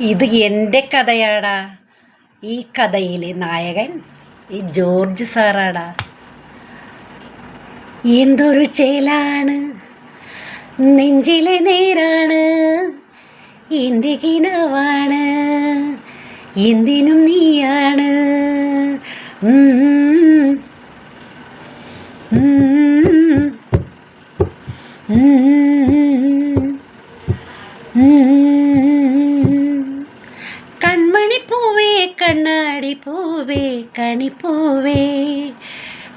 ഇത് എന്റെ കഥയാടാ. ഈ കഥയിലെ നായകൻ ഈ ജോർജ് സാറാടാ. എന്തൊരു ചേലാണ്. നെഞ്ചിലെ നേരാണ്. എന്റെ കിനവാണ് എന്തിനും നീയാണ്. കണ്ണാടി പൂവേ കണിപ്പൂവേ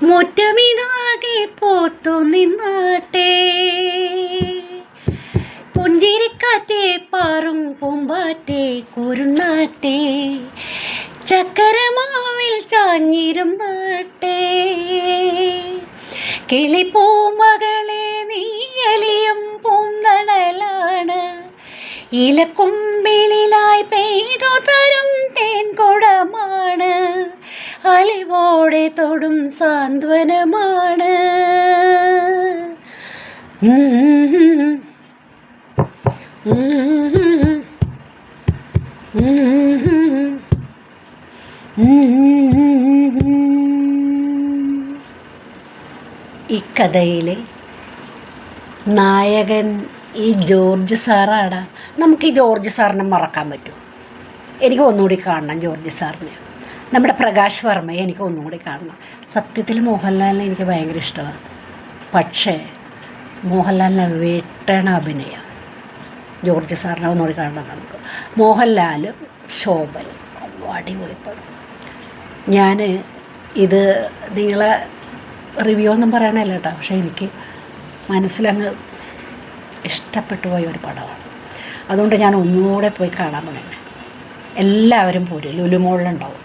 മുറ്റമിതാകെ പോത്തു നിന്നാട്ടെ. പുഞ്ചിരിക്കാറ്റെ പാറും പൂമ്പാറ്റെ കുരുന്നാട്ടെ. ചക്കരമാവിൽ ചാഞ്ഞിരുന്നാട്ടെ കിളിപ്പൂമകളെ നീയലിയും പൂന്തണലാണ്. ഇലക്കുമ്പിളിലായി പെയ്തു തൊടും സാന്ത്വനമാണ്. ഈ നായകൻ ഈ ജോർജ് സാറാണ് നമുക്ക് ഈ ജോർജ് സാറിനെ മറക്കാൻ പറ്റും. എനിക്ക് ഒന്നുകൂടി കാണണം ജോർജ് സാറിനെ. നമ്മുടെ പ്രകാശ് വർമ്മയെ എനിക്ക് ഒന്നുകൂടി കാണണം. സത്യത്തിൽ മോഹൻലാലിനെ എനിക്ക് ഭയങ്കര ഇഷ്ടമാണ്. പക്ഷേ മോഹൻലാലിനെ വേട്ടണ അഭിനയം. ജോർജ് സാറിനെ ഒന്നുകൂടി കാണണം നമുക്ക്. മോഹൻലാൽ ശോഭൻ അടിപൊളിപ്പെടും ഞാൻ ഇത് നിങ്ങളെ റിവ്യൂ ഒന്നും പറയണല്ല കേട്ടോ. പക്ഷേ എനിക്ക് മനസ്സിലങ്ങ് ഇഷ്ടപ്പെട്ടു പോയ ഒരു പടമാണ്. അതുകൊണ്ട് ഞാൻ ഒന്നുകൂടെ പോയി കാണാൻ പറയണേ. എല്ലാവരും പോരും. ലുലുമോളിലുണ്ടാവും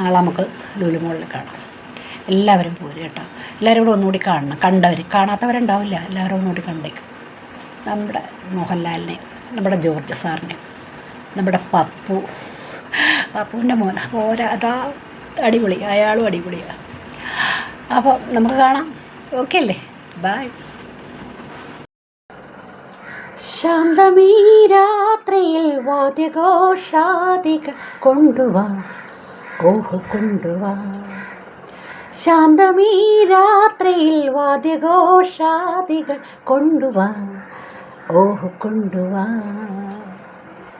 നാളെ നമുക്ക് ലുലുമോളിൽ കാണാം. എല്ലാവരും പോരും കേട്ടോ. എല്ലാവരും കൂടെ ഒന്നുകൂടി കാണണം. കണ്ടവർ കാണാത്തവരുണ്ടാവില്ല. എല്ലാവരും ഒന്നുകൂടി കണ്ടേക്കും. നമ്മുടെ മോഹൻലാലിനെ നമ്മുടെ ജോർജ് സാറിനെ നമ്മുടെ പപ്പു. പപ്പുവിന്റെ മോന പോരാ അതാ അടിപൊളി. അയാളും അടിപൊളിയാണ് അപ്പോൾ നമുക്ക് കാണാം. ഓക്കെ അല്ലേ? ബായ് ശാന്തമീ രാത്രിയിൽ വാദ്യഘോഷാദികൾ കൊണ്ടുവാ. കൊണ്ടുവാ ശാന്തമീ രാത്രിയിൽ വാദ്യഘോഷാദികൾ കൊണ്ടുവാ. ഓഹ് കൊണ്ടുവാ.